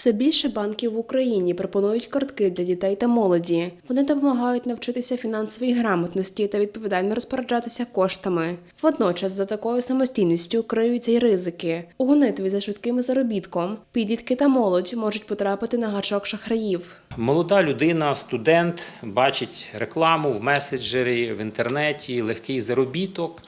Все більше банків в Україні пропонують картки для дітей та молоді. Вони допомагають навчитися фінансовій грамотності та відповідально розпоряджатися коштами. Водночас за такою самостійністю криються й ризики. У гонитві за швидким заробітком підлітки та молодь можуть потрапити на гачок шахраїв. Молода людина, студент, бачить рекламу в меседжері, в інтернеті, легкий заробіток.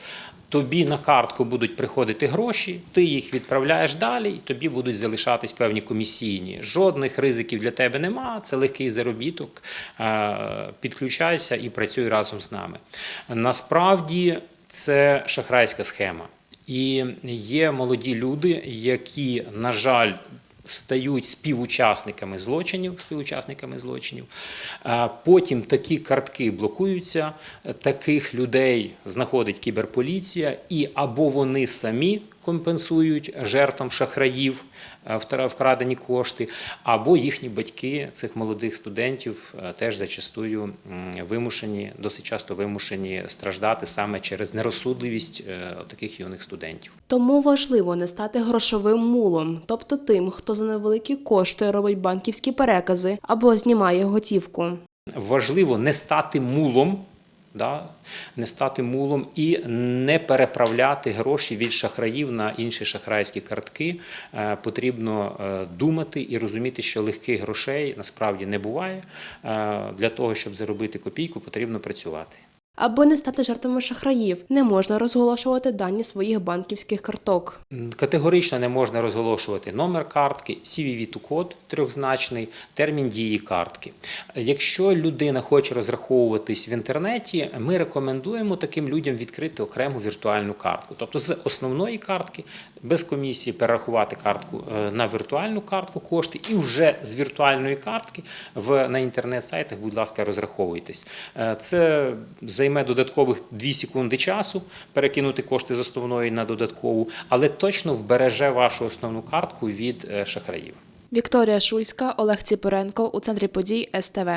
Тобі на картку будуть приходити гроші, ти їх відправляєш далі, і тобі будуть залишатись певні комісійні. Жодних ризиків для тебе нема. Це легкий заробіток. Підключайся і працюй разом з нами. Насправді це шахрайська схема. І є молоді люди, які, на жаль, стають співучасниками злочинів, співучасниками злочинів. Потім такі картки блокуються, таких людей знаходить кіберполіція, і або вони самі компенсують жертвам шахраїв е, вкрадені кошти, або їхні батьки цих молодих студентів е, теж зачастую вимушені, досить часто вимушені страждати саме через нерозсудливість е, таких юних студентів. Тому важливо не стати грошовим мулом, тобто тим, хто за невеликі кошти робить банківські перекази або знімає готівку. Важливо не стати мулом, да? не стати мулом і не переправляти гроші від шахраїв на інші шахрайські картки. Е, Потрібно е, думати і розуміти, що легких грошей насправді не буває. Е, Для того, щоб заробити копійку, потрібно працювати. Аби не стати жертвами шахраїв, не можна розголошувати дані своїх банківських карток. Категорично не можна розголошувати номер картки, CVV-код трьохзначний, термін дії картки. Якщо людина хоче розраховуватись в інтернеті, ми рекомендуємо таким людям відкрити окрему віртуальну картку. Тобто з основної картки без комісії перерахувати картку е, на віртуальну картку кошти, і вже з віртуальної картки в, на інтернет-сайтах, будь ласка, розраховуйтесь. Е, Це займе додаткових 2 секунди часу перекинути кошти з основної на додаткову, але точно вбереже вашу основну картку від е, шахраїв. Вікторія Шульська, Олег Ціпоренко у центрі подій СТВ.